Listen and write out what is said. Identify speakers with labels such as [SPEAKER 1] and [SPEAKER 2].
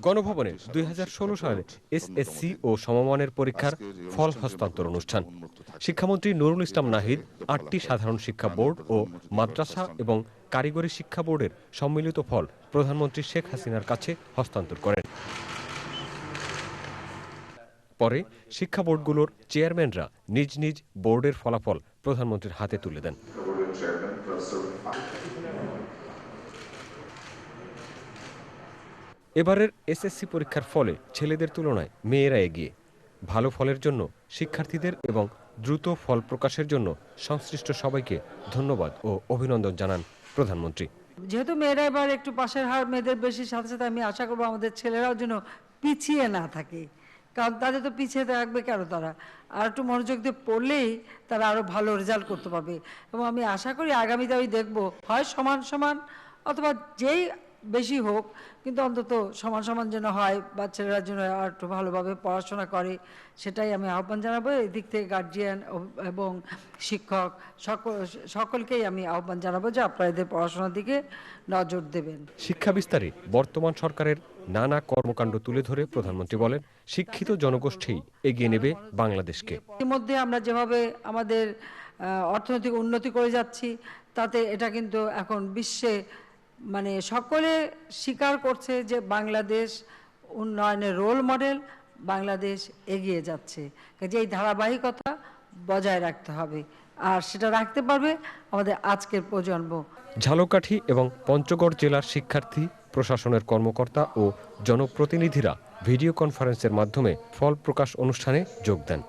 [SPEAKER 1] গণভবনে দুই হাজার ষোলো সালে এসএসসি ও সমমানের পরীক্ষার ফল হস্তান্তর অনুষ্ঠান। শিক্ষামন্ত্রী নুরুল ইসলাম নাহিদ আটটি সাধারণ শিক্ষা বোর্ড ও মাদ্রাসা এবং কারিগরি শিক্ষা বোর্ডের সম্মিলিত ফল প্রধানমন্ত্রী শেখ হাসিনার কাছে হস্তান্তর করেন। পরে শিক্ষা বোর্ডগুলোর চেয়ারম্যানরা নিজ নিজ বোর্ডের ফলাফল প্রধানমন্ত্রীর হাতে তুলে দেন। এবারের এসএসসি পরীক্ষার ফলে ছেলেদের তুলনায় মেয়েরা এগিয়ে। ভালো ফলের জন্য শিক্ষার্থীদের এবং দ্রুত ফল প্রকাশের জন্য সংশ্লিষ্ট সবাইকে ধন্যবাদ ও অভিনন্দন জানান প্রধানমন্ত্রী।
[SPEAKER 2] যেহেতু মেয়েরা এবার একটু পাশের হার, মেয়েদের বেশি, সাথে সাথে আমি আশা করব আমাদের ছেলেরাও যেন পিছিয়ে না থাকে। কারণ তাদের তো পিছিয়ে থাকবে কেন তারা? আর একটু মনোযোগ দিয়ে পড়লেই তারা আরও ভালো রেজাল্ট করতে পারবে। এবং আমি আশা করি আগামীতে আমি দেখব, হয় সমান সমান অথবা যেই বেশি হোক কিন্তু অন্তত সমান সমান যেন হয় বাচ্চারা যেন আর একটু ভালোভাবে পড়াশোনা করে সেটাই আমি আহ্বান জানাব। এই দিক থেকে গার্জিয়ান এবং শিক্ষক সকল সকলকেই আমি আহ্বান জানাব যে আপনারা এদের পড়াশোনার দিকে নজর দেবেন।
[SPEAKER 1] শিক্ষা বিস্তারে বর্তমান সরকারের নানা কর্মকাণ্ড তুলে ধরে প্রধানমন্ত্রী বলেন শিক্ষিত জনগোষ্ঠী এগিয়ে নেবে বাংলাদেশকে।
[SPEAKER 2] ইতিমধ্যে আমরা যেভাবে আমাদের অর্থনৈতিক উন্নতি করে যাচ্ছি তাতে এটা কিন্তু এখন বিশ্বে মানে সকলে স্বীকার করছে যে বাংলাদেশ উন্নয়নের রোল মডেল বাংলাদেশ এগিয়ে যাচ্ছে। কাজে এই ধারাবাহিকতা বজায় রাখতে হবে। আর সেটা রাখতে পারবে আমাদের আজকের প্রজন্ম।
[SPEAKER 1] ঝালকাঠি এবং পঞ্চগড় জেলার শিক্ষার্থী, প্রশাসনের কর্মকর্তা ও জনপ্রতিনিধিরা ভিডিও কনফারেন্সের মাধ্যমে ফল প্রকাশ অনুষ্ঠানে যোগ দেন।